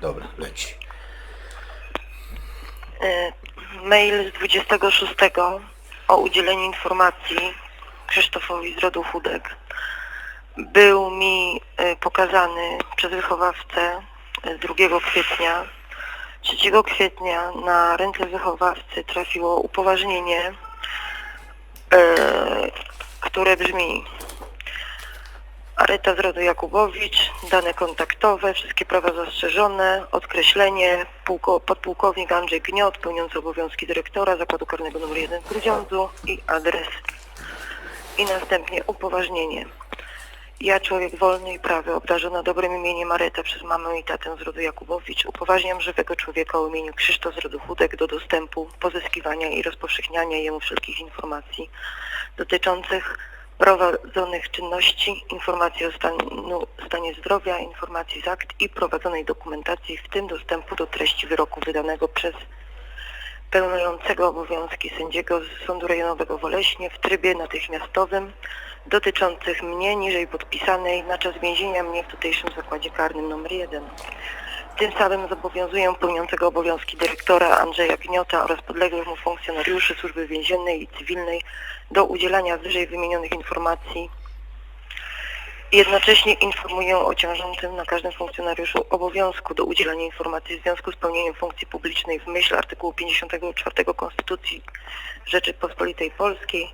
Dobra, leci. E, Mail z 26 o udzieleniu informacji Krzysztofowi z rodu Chudek był mi e, pokazany przez wychowawcę e, 2 kwietnia. 3 kwietnia na ręce wychowawcy trafiło upoważnienie, które brzmi Areta z rodu Jakubowicz, dane kontaktowe, wszystkie prawa zastrzeżone, odkreślenie, pułko, podpułkownik Andrzej Gniot, pełniący obowiązki dyrektora Zakładu Karnego nr 1 w Grudziądzu i adres. I następnie upoważnienie. Ja, człowiek wolny i prawy, obdarzona dobrym imieniem Areta przez mamę i tatę z rodu Jakubowicz, upoważniam żywego człowieka o imieniu Krzysztof z Chudek do dostępu, pozyskiwania i rozpowszechniania jemu wszelkich informacji dotyczących prowadzonych czynności, informacji o stanu, stanie zdrowia, informacji z akt i prowadzonej dokumentacji, w tym dostępu do treści wyroku wydanego przez pełniącego obowiązki sędziego z Sądu Rejonowego w Oleśnie w trybie natychmiastowym dotyczących mnie niżej podpisanej na czas więzienia mnie w tutejszym zakładzie karnym nr 1. Tym samym zobowiązuję pełniącego obowiązki dyrektora Andrzeja Gniota oraz podległych mu funkcjonariuszy Służby Więziennej i Cywilnej do udzielania wyżej wymienionych informacji. Jednocześnie informuję o ciążącym na każdym funkcjonariuszu obowiązku do udzielania informacji w związku z pełnieniem funkcji publicznej w myśl artykułu 54 Konstytucji Rzeczypospolitej Polskiej.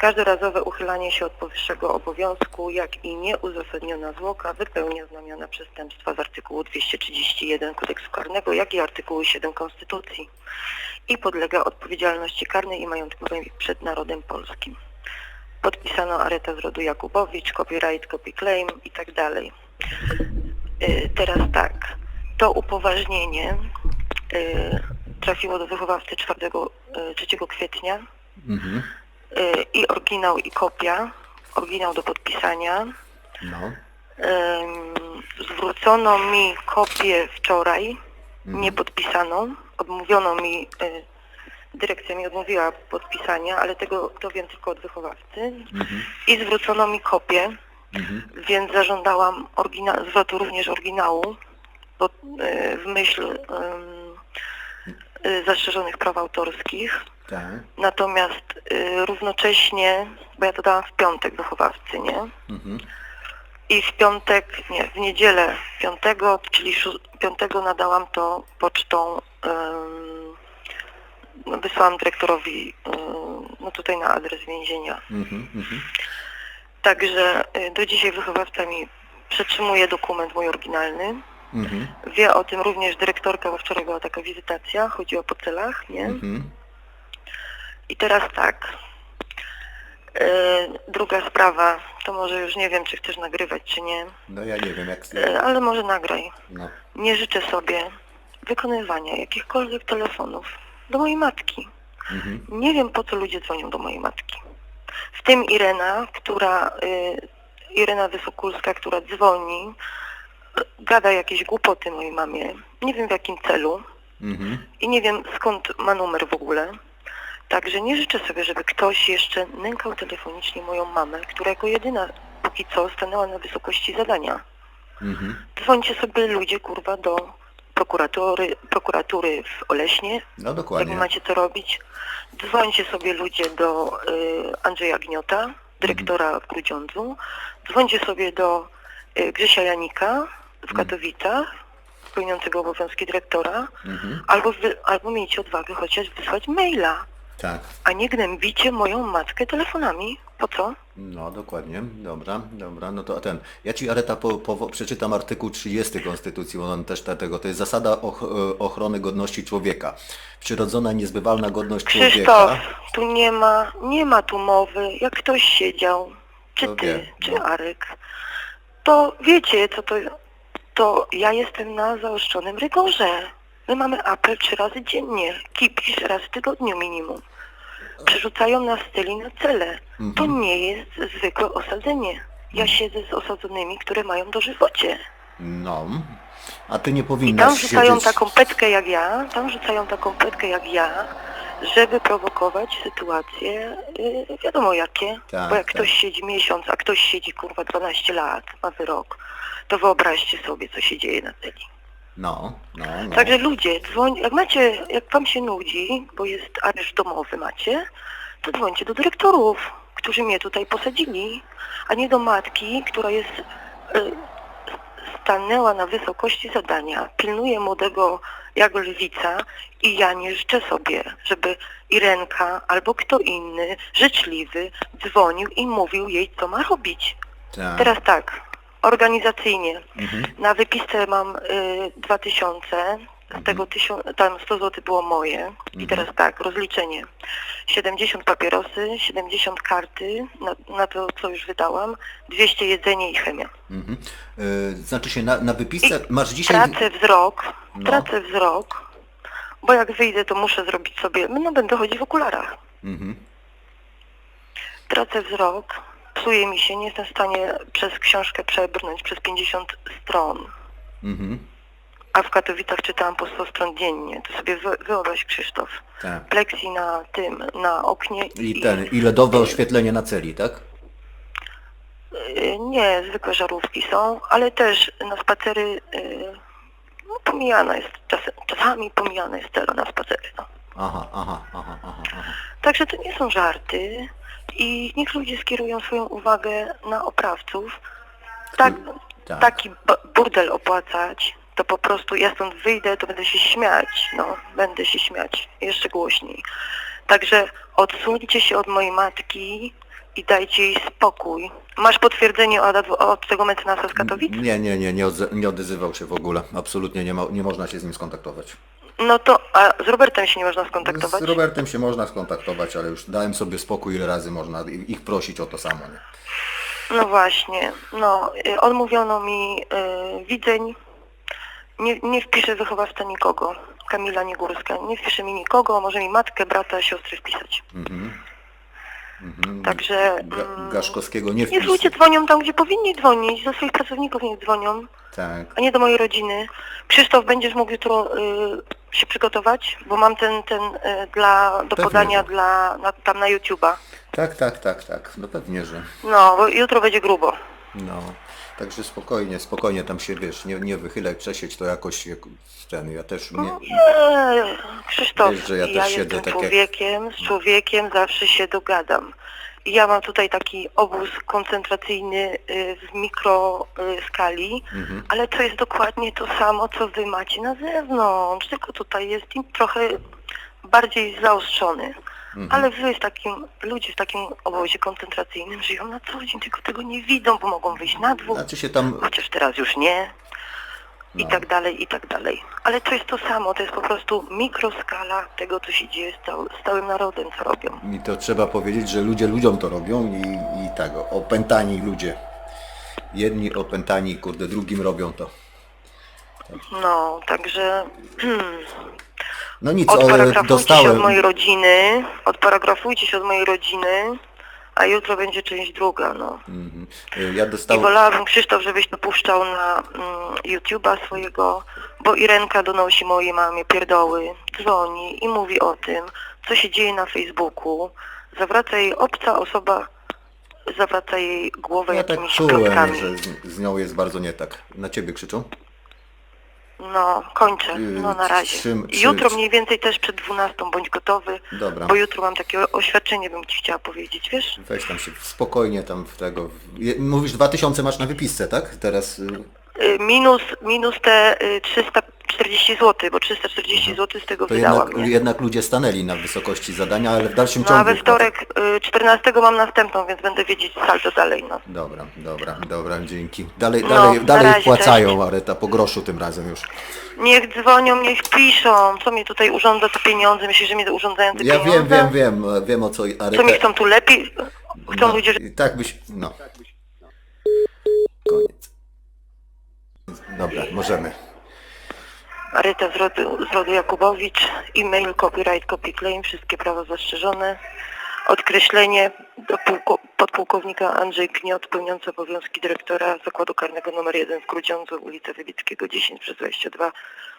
Każdorazowe uchylanie się od powyższego obowiązku, jak i nieuzasadniona zwłoka wypełnia znamiona przestępstwa z artykułu 231 Kodeksu Karnego, jak i artykułu 7 Konstytucji i podlega odpowiedzialności karnej i majątkowej przed narodem polskim. Podpisano Areta z rodu Jakubowicz, copyright, copy claim i tak dalej. Y, Teraz tak, to upoważnienie y, trafiło do wychowawcy 4, y, 3 kwietnia Mhm. Y, i oryginał i kopia, oryginał do podpisania. No. Zwrócono mi kopię wczoraj, nie podpisaną. Odmówiono mi, y, dyrekcja mi odmówiła podpisania, ale tego to wiem tylko od wychowawcy. Mhm. I zwrócono mi kopię, Mhm. więc zażądałam orygina- zwrotu również oryginału, bo, y, w myśl y, zastrzeżonych praw autorskich. Tak. Natomiast y, równocześnie, bo ja to dałam w piątek wychowawcy, nie? Mhm. I w piątek, nie, w niedzielę piątego, czyli szó- piątego nadałam to pocztą, no, wysłałam dyrektorowi, ym, no tutaj na adres więzienia. Mhm. Mhm. Także y, do dzisiaj wychowawca mi przetrzymuje dokument mój oryginalny. Mhm. Wie o tym również dyrektorka, bo wczoraj była taka wizytacja, chodziło po celach, nie? Mhm. I teraz tak. E, druga sprawa, to może już nie wiem, czy chcesz nagrywać, czy nie, No ja nie wiem jak... e, ale może nagraj. No. Nie życzę sobie wykonywania jakichkolwiek telefonów do mojej matki. Mhm. Nie wiem, po co ludzie dzwonią do mojej matki. W tym Irena, która, y, Irena Wysokulska, która dzwoni, y, gada jakieś głupoty mojej mamie. Nie wiem w jakim celu Mhm. i nie wiem skąd ma numer w ogóle. Także nie życzę sobie, żeby ktoś jeszcze nękał telefonicznie moją mamę, która jako jedyna póki co stanęła na wysokości zadania. Mhm. Dzwońcie sobie ludzie, kurwa, do prokuratury, prokuratury w Oleśnie, No jak dokładnie. macie to robić. Dzwońcie sobie ludzie do y, Andrzeja Gniota, dyrektora w Grudziądzu. Dzwońcie sobie do y, Grzesia Janika w Katowicach, pełniącego obowiązki dyrektora, Mhm. albo, wy, albo miejcie odwagę chociaż wysłać maila, Tak. a nie gnębicie moją matkę telefonami. Po co? No dokładnie. Dobra, dobra. No to ten. Ja ci Areta po, po, przeczytam artykuł 30 Konstytucji, bo on też te- tego. To jest zasada och, e, ochrony godności człowieka. Przyrodzona, niezbywalna godność Krzysztof, człowieka. tu nie ma, nie ma tu mowy, jak ktoś siedział, czy To ty, wiem, czy no. Arek, to wiecie, co to, to ja jestem na zaostrzonym rygorze. My mamy apel trzy razy dziennie, kipisz raz w tygodniu minimum. Przerzucają nas z celi na cele. To Mhm. nie jest zwykłe osadzenie. Ja siedzę z osadzonymi, które mają dożywocie. No. A ty nie I tam powinnaś rzucają siedzieć... taką petkę jak ja, tam rzucają taką petkę jak ja, żeby prowokować sytuacje, yy, wiadomo jakie, Tak, bo jak tak. ktoś siedzi miesiąc, a ktoś siedzi kurwa 12 lat, ma wyrok, to wyobraźcie sobie co się dzieje na celi. No, no, no. Także ludzie, dzwoń, jak macie, jak wam się nudzi, bo jest areszt domowy macie, to dzwońcie do dyrektorów, którzy mnie tutaj posadzili, a nie do matki, która jest y, stanęła na wysokości zadania, pilnuje młodego jak lwica i ja nie życzę sobie, żeby Irenka albo kto inny, życzliwy, dzwonił i mówił jej, co ma robić. Tak. Teraz tak, organizacyjnie. Mhm. Na wypisce mam y, 2000, z tego 1000, tam 100 zł było moje. I teraz tak, rozliczenie. 70 papierosy, 70 karty na, na to, co już wydałam, 200 jedzenie i chemia. Mhm. Y, znaczy się na, na wypisce masz dzisiaj... Tracę wzrok, No. tracę wzrok, bo jak wyjdę, to muszę zrobić sobie, no będę chodzić w okularach. Mhm. Tracę wzrok, psuje mi się, nie jestem w stanie przez książkę przebrnąć przez 50 stron. Mhm. A w Katowicach czytałam po 100 stron dziennie. To sobie wy, wyobraź Krzysztof. Tak. Pleksi na tym, na oknie I ten, i LEDowe oświetlenie na celi, tak? y, nie, zwykłe żarówki są, ale też na spacery y, no, pomijana jest, czas, czasami pomijana jest cela na spacery. No. Aha, aha, aha, aha, aha. Także to nie są żarty i niech ludzie skierują swoją uwagę na oprawców. Tak, tak. taki burdel opłacać, to po prostu ja stąd wyjdę, to będę się śmiać, no, będę się śmiać, jeszcze głośniej. Także odsuńcie się od mojej matki i dajcie jej spokój. Masz potwierdzenie od, od tego mecenasa z Katowic? Nie, nie, nie, nie, nie odzywał się w ogóle. Absolutnie nie, ma, nie można się z nim skontaktować. No to, a z Robertem się nie można skontaktować? Z Robertem się można skontaktować, ale już dałem sobie spokój, ile razy można ich prosić o to samo. Nie? No właśnie, no, y, odmówiono mi y, widzeń, nie, nie wpiszę wychowawca nikogo, Kamila Niegórska, nie wpisze mi nikogo, może mi matkę, brata, siostrę wpisać. Mhm. Mhm. Także Ga- mm, Gaszkowskiego nie niech wpis. ludzie dzwonią tam, gdzie powinni dzwonić, do swoich pracowników niech dzwonią, Tak. a nie do mojej rodziny. Krzysztof, będziesz mógł jutro y, się przygotować, bo mam ten, ten y, dla, do Pewnie, podania dla, na, tam na YouTube'a. Tak, tak, tak, tak. No pewnie, że. No, bo jutro będzie grubo. No. Także spokojnie, spokojnie tam się wiesz, nie, nie wychylaj, przesieć to jakoś jak ten. Ja też nie. Nie, Krzysztof, Wiesz, że ja ja, też siedzę jestem tak jak- człowiekiem, z człowiekiem zawsze się dogadam. I ja mam tutaj taki obóz koncentracyjny y, w mikroskali, Mhm. ale to jest dokładnie to samo, co wy macie na zewnątrz, tylko tutaj jest im trochę bardziej zaostrzony. Mhm. Ale wy w takim, ludzie w takim obozie koncentracyjnym żyją na co dzień, tylko tego nie widzą, bo mogą wyjść na dwór, Znaczy się tam. chociaż teraz już nie i No. tak dalej, i tak dalej. Ale to jest to samo, to jest po prostu mikroskala tego, co się dzieje z, cał, z całym narodem, co robią. I to trzeba powiedzieć, że ludzie ludziom to robią i, i tak, opętani ludzie. Jedni opętani, kurde, drugim robią to. No, także No nic, ale odparagrafujcie się od dostałem. mojej rodziny, odparagrafujcie się od mojej rodziny, a jutro będzie część druga, no. Mhm. Ja I dostałem. wolałabym, Krzysztof, żebyś to puszczał na mm, YouTube'a swojego, bo Irenka donosi mojej mamie pierdoły, dzwoni i mówi o tym, co się dzieje na Facebooku. Zawraca jej obca osoba, zawraca jej głowę Ja tak jakimiś czułem, plotkami. że z, z nią jest bardzo nie tak. Na ciebie krzyczą? No, kończę, Yy, no na razie. czym- czy- Jutro mniej więcej też przed 12 bądź gotowy, Dobra. bo jutro mam takie oświadczenie, bym ci chciała powiedzieć, wiesz? Weź tam się spokojnie tam w tego. je- Mówisz 2000 masz na wypisce, tak? Teraz. Y, Minus, minus te y, 340 zł, bo 340 zł z tego To wydałam, jednak, nie? jednak ludzie stanęli na wysokości zadania, ale w dalszym No ciągu. a we wtorek y, 14 mam następną, więc będę wiedzieć saldo dalej, no. Dobra, dobra, dobra, dzięki. Dalej, No, dalej, na dalej razie, wpłacają, Areta, po groszu tym razem już. Niech dzwonią, niech piszą, co mnie tutaj urządza te pieniądze, myślisz, że mnie urządzają te Ja pieniądze? wiem, wiem, wiem, wiem o co. Co mi chcą tu lepiej? Chcą no, ludzie, i tak byś. No. Koniec. Dobra, możemy. Aryta z rodu, z rodu Jakubowicz, e-mail, copyright, copy claim, wszystkie prawa zastrzeżone. Odkreślenie do pułko, podpułkownika Andrzej Gniot, pełniący obowiązki dyrektora Zakładu Karnego nr 1 w Grudziądzu, ulica Wybickiego 10 przez 22,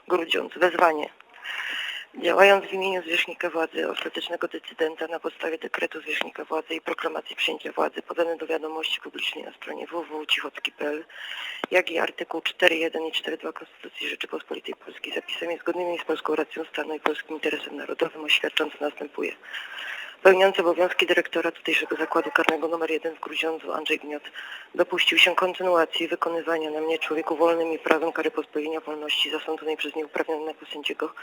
Grudziądz. Wezwanie. Działając w imieniu zwierzchnika władzy, ostatecznego decydenta na podstawie dekretu zwierzchnika władzy i proklamacji przyjęcia władzy podane do wiadomości publicznej na stronie www.cichocki.pl, jak i artykuł 4.1 i 4.2 Konstytucji Rzeczypospolitej Polskiej zapisami zgodnymi z polską racją stanu i polskim interesem narodowym oświadczam, co następuje. Pełniący obowiązki dyrektora tutejszego zakładu karnego nr 1 w Grudziądzu Andrzej Gniot dopuścił się kontynuacji wykonywania na mnie człowieku wolnym i prawem kary pozbawienia wolności zasądzonej przez nieuprawnionego sędziego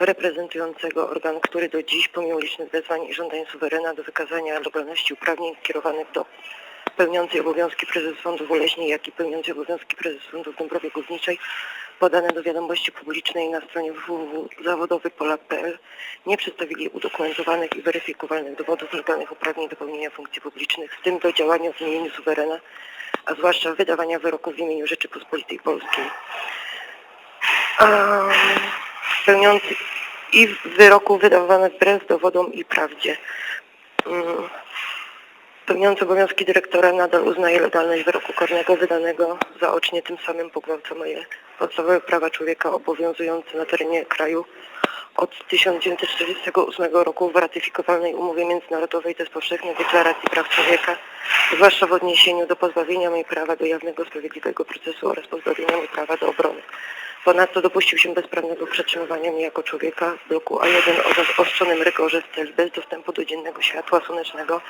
reprezentującego organ, który do dziś pomimo licznych wezwań i żądań suwerena do wykazania legalności uprawnień kierowanych do pełniącej obowiązki prezes sądu w Oleśnie, jak i pełniącej obowiązki prezes sądu w Dąbrowie Górniczej podane do wiadomości publicznej na stronie www.zawodowypolak.pl nie przedstawili udokumentowanych i weryfikowalnych dowodów legalnych uprawnień do pełnienia funkcji publicznych, w tym do działania w imieniu suwerena, a zwłaszcza wydawania wyroków w imieniu Rzeczypospolitej Polskiej. Um, pełniący i wyroku wydawane wbrew dowodom i prawdzie. Um, Pełniący obowiązki dyrektora nadal uznaje legalność wyroku karnego wydanego zaocznie, tym samym pogwałca moje podstawowe prawa człowieka obowiązujące na terenie kraju od 1948 roku w ratyfikowalnej umowie międzynarodowej to powszechnej deklaracji praw człowieka, zwłaszcza w odniesieniu do pozbawienia mnie prawa do jawnego, sprawiedliwego procesu oraz pozbawienia mnie prawa do obrony. Ponadto dopuścił się bezprawnego przetrzymywania mnie jako człowieka w bloku A1 o zaostrzonym rygorze w celu bez dostępu do dziennego światła słonecznego,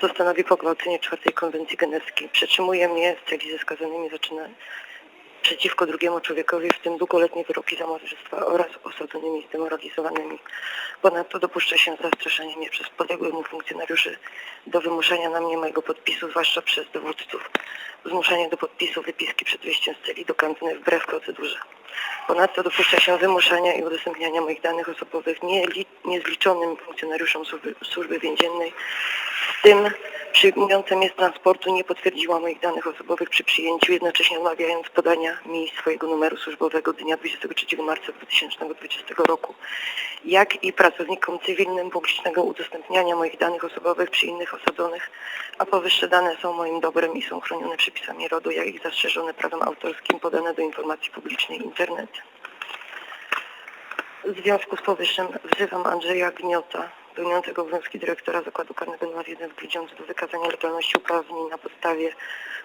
co stanowi pogwałcenie czwartej konwencji genewskiej. Przetrzymuje mnie w celi ze skazanymi zaczyna przeciwko drugiemu człowiekowi, w tym długoletnie wyroki za morderstwa oraz osadzonymi zdemoralizowanymi. Ponadto dopuszcza się zastraszanie mnie przez podległych mu funkcjonariuszy do wymuszania na mnie mojego podpisu, zwłaszcza przez dowódców. Zmuszanie do podpisu wypiski przed wyjściem z celi do kantyny wbrew procedurze. Ponadto dopuszcza się wymuszania i udostępniania moich danych osobowych niezliczonym funkcjonariuszom służby, służby więziennej, w tym przyjmująca mnie z transportu nie potwierdziła moich danych osobowych przy przyjęciu, jednocześnie odmawiając podania mi swojego numeru służbowego dnia 23 marca 2020 roku, jak i pracownikom cywilnym publicznego udostępniania moich danych osobowych przy innych osadzonych, a powyższe dane są moim dobrem i są chronione przepisami RODO, jak i zastrzeżone prawem autorskim podane do informacji publicznej internet. W związku z powyższym wzywam Andrzeja Gniota, pełniącego obowiązki dyrektora Zakładu Karnego nr 1 w Grudziądzu do wykazania legalności uprawnień na podstawie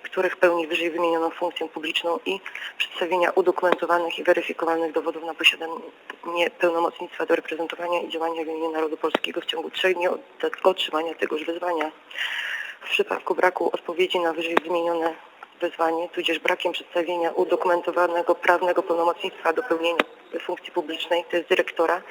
których pełni wyżej wymienioną funkcję publiczną i przedstawienia udokumentowanych i weryfikowalnych dowodów na posiadanie pełnomocnictwa do reprezentowania i działania w imieniu narodu polskiego w ciągu trzech dni od otrzymania tegoż wezwania. W przypadku braku odpowiedzi na wyżej wymienione wezwanie, tudzież brakiem przedstawienia udokumentowanego prawnego pełnomocnictwa do pełnienia funkcji publicznej, to jest dyrektora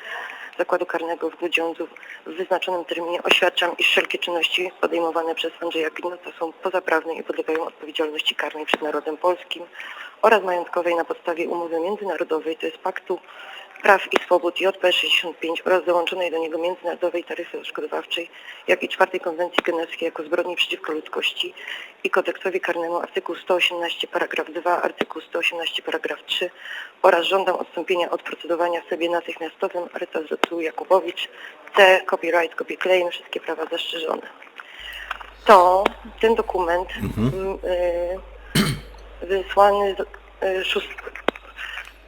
Zakładu Karnego w Grudziądzu w wyznaczonym terminie oświadczam, iż wszelkie czynności podejmowane przez Andrzeja Gnota są pozaprawne i podlegają odpowiedzialności karnej przed narodem polskim oraz majątkowej na podstawie umowy międzynarodowej, to jest Paktu Praw i Swobód JP 65 oraz dołączonej do niego międzynarodowej taryfy odszkodowawczej, jak i czwartej konwencji genewskiej jako zbrodni przeciwko ludzkości i kodeksowi karnemu artykuł 118 paragraf 2, artykuł 118 paragraf 3 oraz żądam odstąpienia od procedowania w sobie natychmiastowym Aryta Zlotu Jakubowicz C. Copyright, copy claim, wszystkie prawa zastrzeżone. To ten dokument mm, y, wysłany z, y, szóst,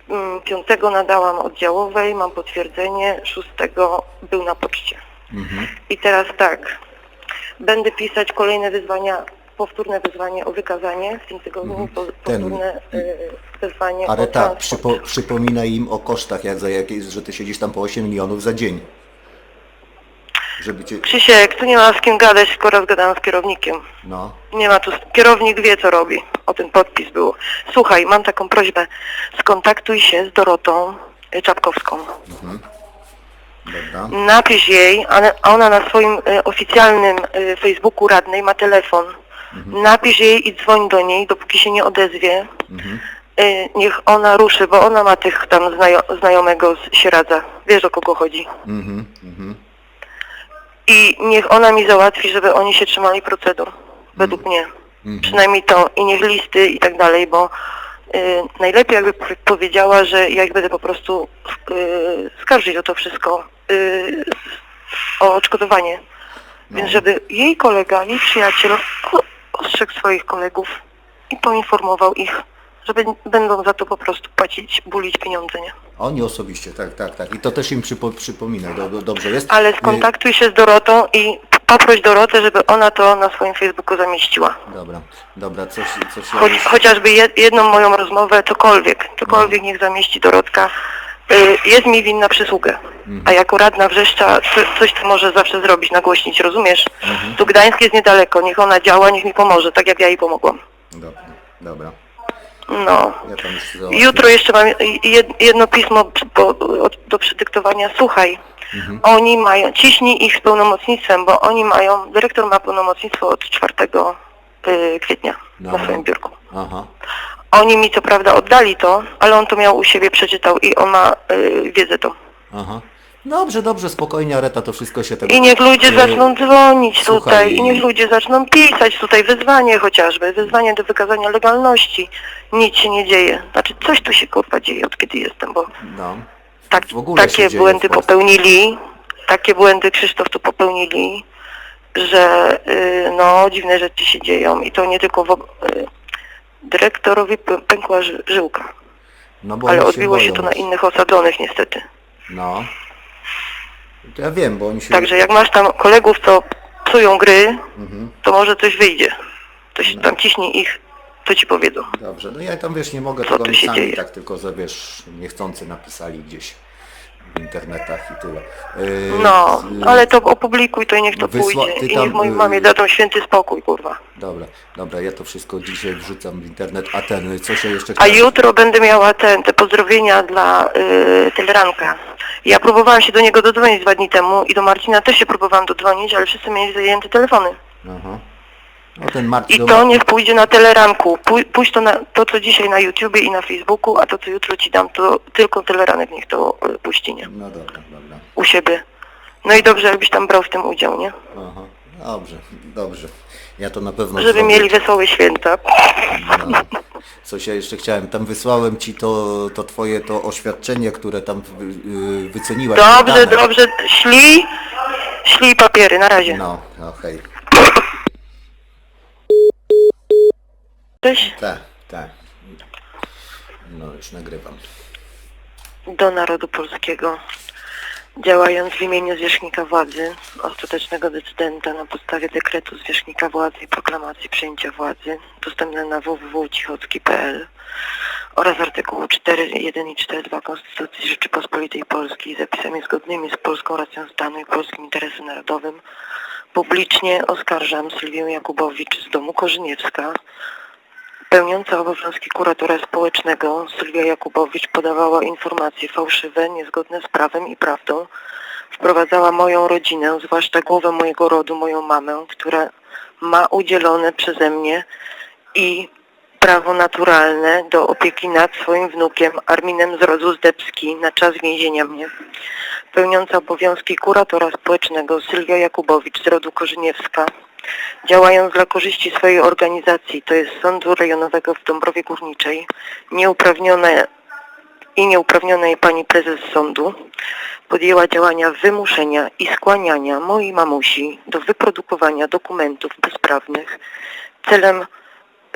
mm, piątego nadałam oddziałowej, mam potwierdzenie, szóstego był na poczcie. Mhm. I teraz tak, będę pisać kolejne wyzwania, powtórne wyzwanie o wykazanie w tym tygodniu, po, powtórne y, wezwanie o Areta, transport. przypo, przypominaj im o kosztach, jak za jakieś, że ty siedzisz tam po 8 milionów za dzień. Żeby cię... Krzysiek, tu nie ma z kim gadać, skoro zgadałam z kierownikiem. No. Nie ma tu, kierownik wie co robi. O ten podpis był. Słuchaj, mam taką prośbę. Skontaktuj się z Dorotą y, Czapkowską. Dobra. Napisz jej, ale ona na swoim y, oficjalnym y, Facebooku radnej ma telefon. Napisz jej i dzwoń do niej, dopóki się nie odezwie. Mhm. Y, niech ona ruszy, bo ona ma tych tam znajo- znajomego z Sieradza. Wiesz o kogo chodzi. Mhm. Mhm. I niech ona mi załatwi, żeby oni się trzymali procedur. Według mnie. Przynajmniej to. I niech listy i tak dalej, bo y, najlepiej jakby powie- powiedziała, że ja ich będę po prostu y, skarżyć o to wszystko. Y, o odszkodowanie. Więc żeby jej kolega, jej przyjaciel o- ostrzegł swoich kolegów i poinformował ich, Żeby będą za to po prostu płacić, bulić pieniądze, nie? Oni osobiście, tak, tak, tak. I to też im przypo, przypominaj, do, do, dobrze jest. Ale Y, skontaktuj się z Dorotą i poproś Dorotę, żeby ona to na swoim Facebooku zamieściła. Dobra, dobra, coś, coś ja Choć, już- chociażby jed, jedną moją rozmowę, cokolwiek, cokolwiek niech zamieści Dorotka. Y, jest mi winna przysługę. A jako radna Wrzeszcza co- coś to może zawsze zrobić, nagłośnić, rozumiesz? Tu Gdańsk jest niedaleko, niech ona działa, niech mi pomoże, tak jak ja jej pomogłam. Dobra, dobra. No. Ja tam już załatwię. Jutro jeszcze mam jed- jedno pismo do przedyktowania. Słuchaj, Mhm. oni mają, ciśnij ich z pełnomocnictwem, bo oni mają, dyrektor ma pełnomocnictwo od 4 y, kwietnia No. na swoim biurku. Aha, Oni mi co prawda oddali to, ale on to miał u siebie, przeczytał i on ma y, wiedzę to. aha. Dobrze, dobrze, spokojnie, Areta, to wszystko się tego... I niech ludzie y, zaczną dzwonić słuchaj, tutaj, i niech ludzie zaczną pisać tutaj wyzwanie chociażby, wyzwanie do wykazania legalności. Nic się nie dzieje. Znaczy coś tu się kurwa dzieje od kiedy jestem, bo No. tak, się takie błędy popełnili, takie błędy Krzysztof tu popełnili, że y, no dziwne rzeczy się dzieją i to nie tylko w, ob- y, dyrektorowi pę- pękła ży, żyłka, No bo ale odbiło się boją. to na innych osadzonych niestety. No. Ja wiem, bo oni się... Także jak masz tam kolegów, co psują gry, Mhm. to może coś wyjdzie. To się tam ciśnij ich, to ci powiedzą. Dobrze, no ja tam wiesz, nie mogę Co tego mi sami dzieje? tak tylko, że wiesz, niechcący napisali gdzieś w internetach i tyle. Yy, No, z- ale to opublikuj to i niech to Wysła- pójdzie. ty I tam, niech mojej y- mamie dadzą święty spokój, kurwa. Dobra, dobra, ja to wszystko dzisiaj wrzucam w internet, a ten, co się jeszcze A chciałem- jutro będę miała ten, te pozdrowienia dla y, Teleranka. Ja próbowałam się do niego dodzwonić dwa dni temu i do Marcina też się próbowałam dodzwonić, ale wszyscy mieli zajęte telefony. Aha. I to niech pójdzie na Teleranku. Pój, pójść to, na, to, co dzisiaj na YouTubie i na Facebooku, a to, co jutro ci dam, to tylko Teleranek niech to y, puści, nie? No dobra, dobra. U siebie. No i dobrze, jakbyś tam brał w tym udział, nie? Aha, dobrze, dobrze. Ja to na pewno Żeby zrobię. mieli wesołe święta. No. Coś ja jeszcze chciałem, tam wysłałem ci to, to twoje to oświadczenie, które tam yy, wyceniłaś. Dobrze, dobrze. Ślij, ślij papiery, na razie. No, okej. Cześć. Tak, tak. No już nagrywam. do narodu polskiego, działając w imieniu zwierzchnika władzy, ostatecznego decydenta na podstawie dekretu zwierzchnika władzy i proklamacji przejęcia władzy, dostępne na www.cichocki.pl oraz artykułu 4.1 i 4.2 Konstytucji Rzeczypospolitej Polskiej zapisami zgodnymi z polską racją stanu i polskim interesem narodowym, publicznie oskarżam Sylwię Jakubowicz z domu Korzyniewska, Pełniąca obowiązki kuratora społecznego Sylwia Jakubowicz podawała informacje fałszywe, niezgodne z prawem i prawdą. Wprowadzała moją rodzinę, zwłaszcza głowę mojego rodu, moją mamę, która ma udzielone przeze mnie i prawo naturalne do opieki nad swoim wnukiem Arminem z rodu Zdebski na czas więzienia mnie. Pełniąca obowiązki kuratora społecznego Sylwia Jakubowicz z rodu Korzyniewska działając dla korzyści swojej organizacji, to jest Sądu Rejonowego w Dąbrowie Górniczej, nieuprawnione i nieuprawnionej pani prezes sądu. Podjęła działania wymuszenia i skłaniania mojej mamusi do wyprodukowania dokumentów bezprawnych celem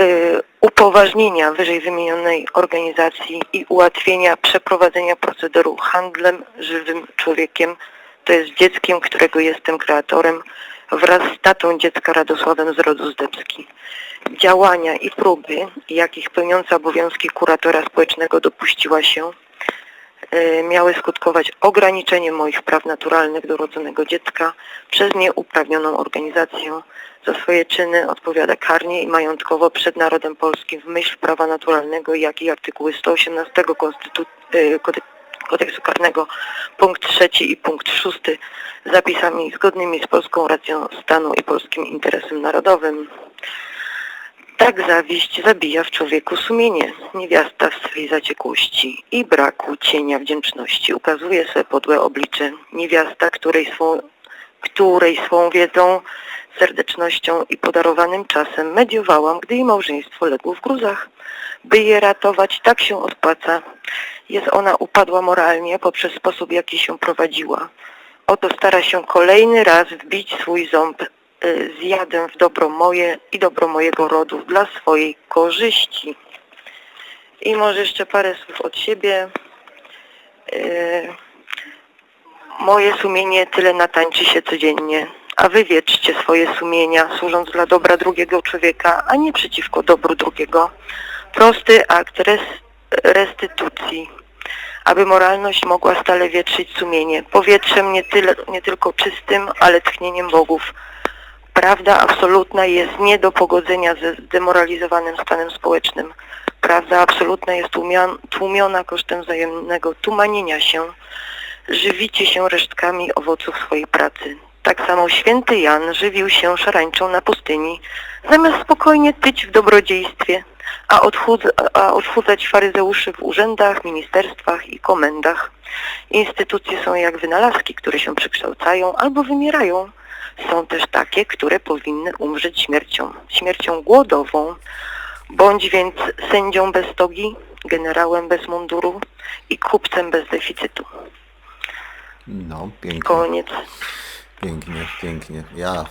y, upoważnienia wyżej wymienionej organizacji i ułatwienia przeprowadzenia procederu handlem żywym człowiekiem, to jest dzieckiem, którego jestem kreatorem, wraz z tatą dziecka Radosławem z rodu Zdebski. Działania i próby, jakich pełniąca obowiązki kuratora społecznego dopuściła się, y, miały skutkować ograniczeniem moich praw naturalnych do rodzonego dziecka przez nieuprawnioną organizację. Za swoje czyny odpowiada karnie i majątkowo przed narodem polskim w myśl prawa naturalnego, jak i artykuły 118 Konstytu- y, Kode- kodeksu karnego punkt trzeci i punkt szósty zapisami zgodnymi z polską racją stanu i polskim interesem narodowym. Tak zawiść zabija w człowieku sumienie. Niewiasta w swej zaciekłości i braku cienia wdzięczności ukazuje swe podłe oblicze. Niewiasta, której swą, której swą wiedzą, serdecznością i podarowanym czasem mediowałam, gdy jej małżeństwo legło w gruzach. By je ratować, tak się odpłaca. Jest ona upadła moralnie poprzez sposób, jaki się prowadziła. Oto stara się kolejny raz wbić swój ząb y, zjadę w dobro moje i dobro mojego rodu dla swojej korzyści. I może jeszcze parę słów od siebie. Yy, moje sumienie tyle natańczy się codziennie, a wy wieczcie swoje sumienia, służąc dla dobra drugiego człowieka, a nie przeciwko dobru drugiego. Prosty akt res, restytucji, aby moralność mogła stale wietrzyć sumienie, powietrzem nie, tyle, nie tylko czystym, ale tchnieniem bogów. Prawda absolutna jest nie do pogodzenia ze zdemoralizowanym stanem społecznym. Prawda absolutna jest tłumion, tłumiona kosztem wzajemnego tumanienia się. Żywicie się resztkami owoców swojej pracy. Tak samo święty Jan żywił się szarańczą na pustyni, zamiast spokojnie tyć w dobrodziejstwie, a, odchudz- a odchudzać faryzeuszy w urzędach, ministerstwach i komendach. Instytucje są jak wynalazki, które się przekształcają albo wymierają. Są też takie, które powinny umrzeć śmiercią, śmiercią głodową. Bądź więc sędzią bez togi, generałem bez munduru i kupcem bez deficytu. No, pięknie. Koniec. Pięknie, pięknie. Ja,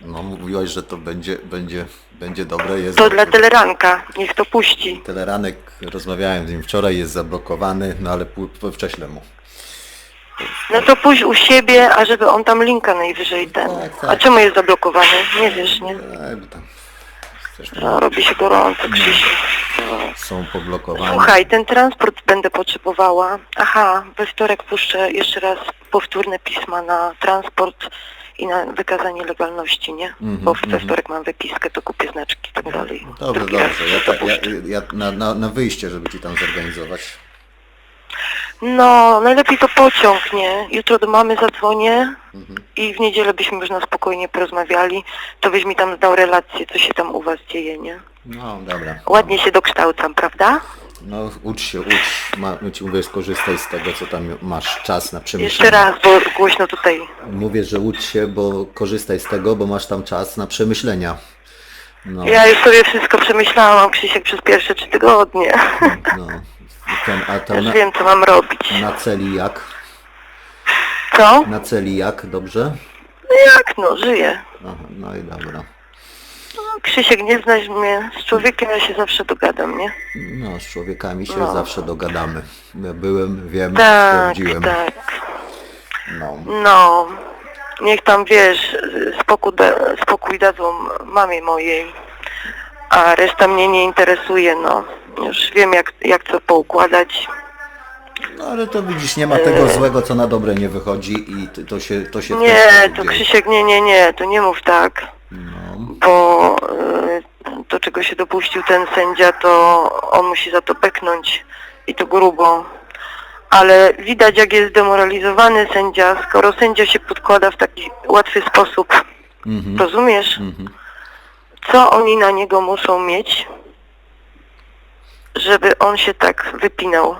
no mówiłaś, że to będzie, będzie, będzie dobre. Jest To dla Teleranka, niech to puści. Teleranek, rozmawiałem z nim wczoraj, jest zablokowany, no ale wcześlę mu. No to pójdź u siebie, a żeby on tam linka najwyżej ten. Tak, tak. A czemu jest zablokowany? Nie wiesz, nie? Tam też No, robi się gorąco, Krzysiu. No. są poblokowani. Słuchaj, ten transport będę potrzebowała. Aha, we wtorek puszczę jeszcze raz powtórne pisma na transport i na wykazanie legalności, nie? Mhm, Bo we mhm. wtorek mam wypiskę, to kupię znaczki i tak dalej. Dobrze, Drugi raz dobrze. Ja, to ja, puszczę. ja na, na, na wyjście, żeby ci tam zorganizować. No, najlepiej to pociąg, nie? Jutro do mamy zadzwonię Mhm. i w niedzielę byśmy już na spokojnie porozmawiali, to byś mi tam zdał relację, co się tam u was dzieje, nie? No, dobra. Ładnie się dokształcam, prawda? No, ucz się, ucz. Ma, no ci mówię, skorzystaj z tego, co tam masz czas na przemyślenie. Jeszcze raz, bo głośno tutaj. Mówię, że ucz się, bo korzystaj z tego, bo masz tam czas na przemyślenia. No, Ja już sobie wszystko przemyślałam, Krzysiek, przez pierwsze trzy tygodnie. no. Ten, a Już na, wiem, co mam robić. na celi jak? Co? Na celi jak? Dobrze? No jak no, żyję. Aha, no i dobra. No, Krzysiek, nie znasz mnie. Z człowiekiem ja się zawsze dogadam, nie? No, z człowiekami się No. zawsze dogadamy. Ja byłem, wiem, Tak, sprawdziłem. tak. No. No, niech tam wiesz, spokój, da, spokój dadzą mamie mojej, a reszta mnie nie interesuje, no. Już wiem jak, jak co poukładać. no, ale to widzisz, nie ma tego złego, co na dobre nie wychodzi i to- to się, to się w ten Nie, sposób to dzieje. Krzysiek, nie, nie, nie, to nie mów tak, No, bo y, to czego się dopuścił ten sędzia, to on musi za to peknąć i to grubo. Ale widać jak jest demoralizowany sędzia, skoro sędzia się podkłada w taki łatwy sposób. mhm, Rozumiesz? mhm. co oni na niego muszą mieć, żeby on się tak wypinał.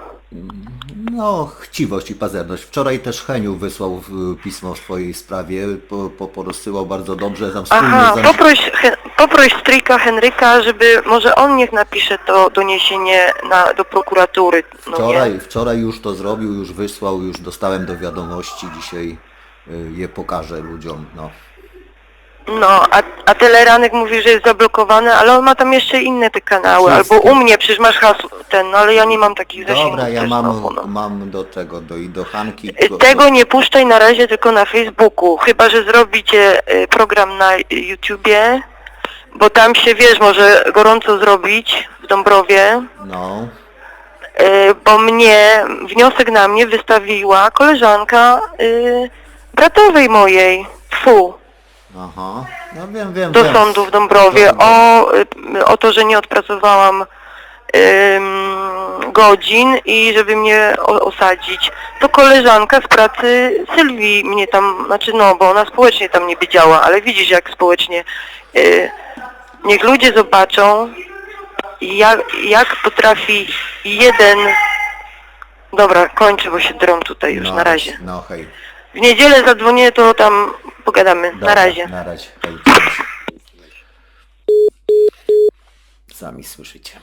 No, chciwość i pazerność. Wczoraj też Heniu wysłał pismo w swojej sprawie, po, po, porozsyłał bardzo dobrze, tam wspólnie Aha, zam- poproś, Hen- poproś stryjka Henryka, żeby może on niech napisze to doniesienie na, do prokuratury. No nie? Wczoraj, wczoraj już to zrobił, już wysłał, już dostałem do wiadomości, dzisiaj y, je pokażę ludziom, no. No, a, a Teleranek mówi, że jest zablokowany, ale on ma tam jeszcze inne te kanały, Wszystkie. albo u mnie, przecież masz hasło ten, no ale ja nie mam takich zasięgów Dobra, ja też mam, znowu, no. mam do tego, do, i do Hanki. Y, go- Tego nie puszczaj na razie tylko na Facebooku, chyba że zrobicie y, program na y, YouTubie, bo tam się wiesz, może gorąco zrobić w Dąbrowie, No, y, bo mnie, wniosek na mnie wystawiła koleżanka y, bratowej mojej, fu, aha, no wiem, wiem, do wiem. sądu w Dąbrowie o, y, o to, że nie odpracowałam ym, godzin i żeby mnie o, osadzić. To koleżanka z pracy Sylwii mnie tam, znaczy no, bo ona społecznie tam nie wiedziała, ale widzisz jak społecznie. Y, niech ludzie zobaczą, jak, jak potrafi jeden... Dobra, kończę, bo się drą tutaj już, no, na razie. No hej. W niedzielę zadzwonię, to tam pogadamy. Dobra, na razie. Na razie. Hej. Sami słyszycie.